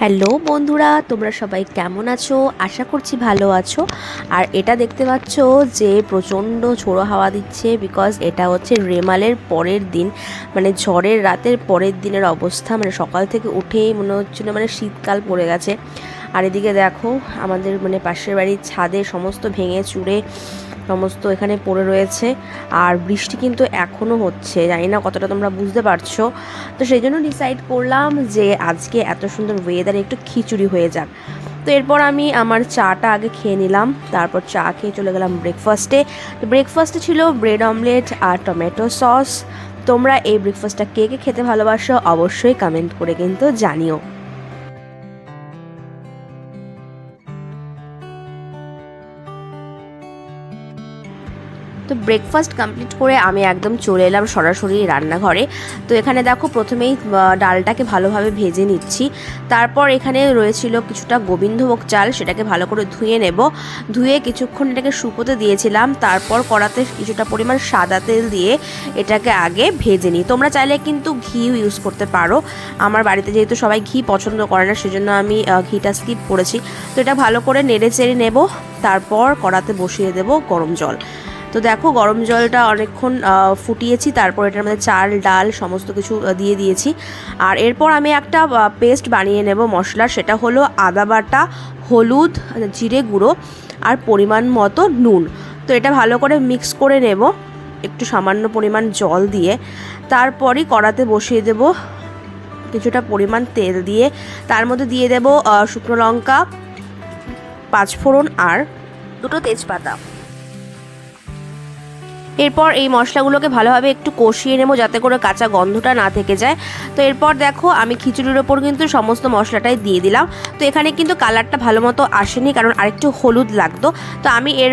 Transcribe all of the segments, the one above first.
Hello বন্ধুরা, তোমরা সবাই কেমন আছো? আশা করছি ভালো আছো। আর এটা দেখতে পাচ্ছ যে প্রচণ্ড ঝোড়ো হাওয়া দিচ্ছে বিকজ এটা হচ্ছে রেমালের পরের দিন। মানে ঝড়ের রাতের পরের দিনের অবস্থা। মানে সকাল থেকে উঠেই মনে হচ্ছিল মানে শীতকাল পড়ে গেছে। আর এদিকে দেখো, আমাদের মানে পাশের বাড়ির ছাদে সমস্ত ভেঙে চুড়ে সমস্ত এখানে পড়ে রয়েছে আর বৃষ্টি কিন্তু এখনও হচ্ছে। জানি না কতটা তোমরা বুঝতে পারছ। তো সেই জন্য ডিসাইড করলাম যে আজকে এত সুন্দর ওয়েদারে একটু খিচুড়ি হয়ে যাক। তো এরপর আমি আমার চাটা আগে খেয়ে নিলাম, তারপর চা খেয়ে চলে গেলাম ব্রেকফাস্টে ব্রেকফাস্টে ছিল ব্রেড অমলেট আর টমেটো সস তোমরা এই ব্রেকফাস্টটা কে কে খেতে ভালোবাসো অবশ্যই কমেন্ট করে কিন্তু জানিও। তো ব্রেকফাস্ট কমপ্লিট করে আমি একদম চলে এলাম সরাসরি রান্নাঘরে। তো এখানে দেখো প্রথমেই ডালটাকে ভালোভাবে ভেজে নিচ্ছি। তারপর এখানে রয়েছিল কিছুটা গোবিন্দভোগ চাল, সেটাকে ভালো করে ধুয়ে নেব। ধুয়ে কিছুক্ষণ এটাকে শুকোতে দিয়েছিলাম। তারপর কড়াতে কিছুটা পরিমাণ সাদা তেল দিয়ে এটাকে আগে ভেজে নিই। তোমরা চাইলে কিন্তু ঘিও ইউজ করতে পারো। আমার বাড়িতে যেহেতু সবাই ঘি পছন্দ করে না, সেজন্য আমি ঘিটা স্কিপ করেছি। তো এটা ভালো করে নেড়ে চেড়ে নেব। তারপর কড়াতে বসিয়ে দেব গরম জল। তো দেখো, গরম জলটা অনেকক্ষণ ফুটিয়েছি, তারপর এটার মধ্যে চাল, ডাল, সমস্ত কিছু দিয়ে দিয়েছি। আর এরপর আমি একটা পেস্ট বানিয়ে নেব মশলার সেটা হলো আদা বাটা, হলুদ, জিরে গুঁড়ো আর পরিমাণ মতো নুন। তো এটা ভালো করে মিক্স করে নেব, একটু সামান্য পরিমাণ জল দিয়ে। তারপরই কড়াতে বসিয়ে দেব কিছুটা পরিমাণ তেল দিয়ে। তার মধ্যে দিয়ে দেব শুকনো লঙ্কা, পাঁচফোড়ন আর দুটো তেজপাতা। এরপর এই মশলাগুলোকে ভালোভাবে একটু কষিয়ে নেব যাতে করে কাঁচা গন্ধটা না থেকে যায়। তো এরপর দেখো, আমি খিচুড়ির ওপর কিন্তু সমস্ত মশলাটাই দিয়ে দিলাম। তো এখানে কিন্তু কালারটা ভালো মতো আসেনি, কারণ আরেকটু হলুদ লাগতো। তো আমি এর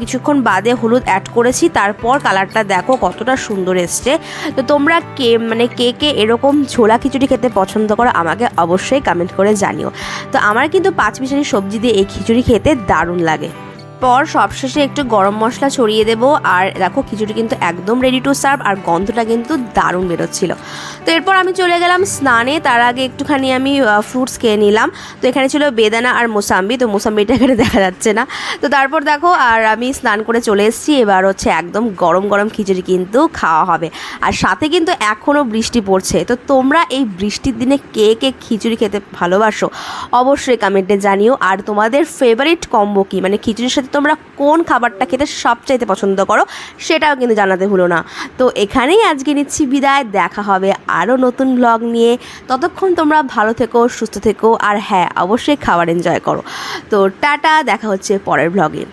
কিছুক্ষণ বাদে হলুদ অ্যাড করেছি, তারপর কালারটা দেখো কতটা সুন্দর এসছে। তো তোমরা কে মানে কে কে এরকম ছোলা খিচুড়ি খেতে পছন্দ করো আমাকে অবশ্যই কমেন্ট করে জানিও। তো আমার কিন্তু পাঁচ মিশালি সবজি দিয়ে এই খিচুড়ি খেতে দারুণ লাগে। পর সবশেষে একটু গরম মশলা ছড়িয়ে দেবো। আর দেখো, খিচুড়ি কিন্তু একদম রেডি টু সার্ভ আর গন্ধটা কিন্তু দারুণ বেরোচ্ছিল। তো এরপর আমি চলে গেলাম স্নানে। তার আগে একটুখানি আমি ফ্রুটস খেয়ে নিলাম। তো এখানে ছিল বেদানা আর মোসাম্বি। তো মোসাম্বিটা এখানে দেখা যাচ্ছে না। তো তারপর দেখো, আর আমি স্নান করে চলে এসেছি। এবার হচ্ছে একদম গরম গরম খিচুড়ি কিন্তু খাওয়া হবে। আর সাথে কিন্তু এখনও বৃষ্টি পড়ছে। তো তোমরা এই বৃষ্টির দিনে কে কে খিচুড়ি খেতে ভালোবাসো, অবশ্যই কমেন্টে জানিও। আর তোমাদের ফেভারিট কম্বো কি? মানে খিচুড়ির সাথে তোমরা কোন খাবারটা খেতে সবচাইতে পছন্দ করো সেটাও কিন্তু জানাতে ভুলো না। তো এখানেই আজকে নিচ্ছি বিদায়, দেখা হবে আরও নতুন ব্লগ নিয়ে। ততক্ষণ তোমরা ভালো থেকো, সুস্থ থেকো, আর হ্যাঁ অবশ্যই খাবার এনজয় করো। তো টাটা, দেখা হচ্ছে পরের ব্লগে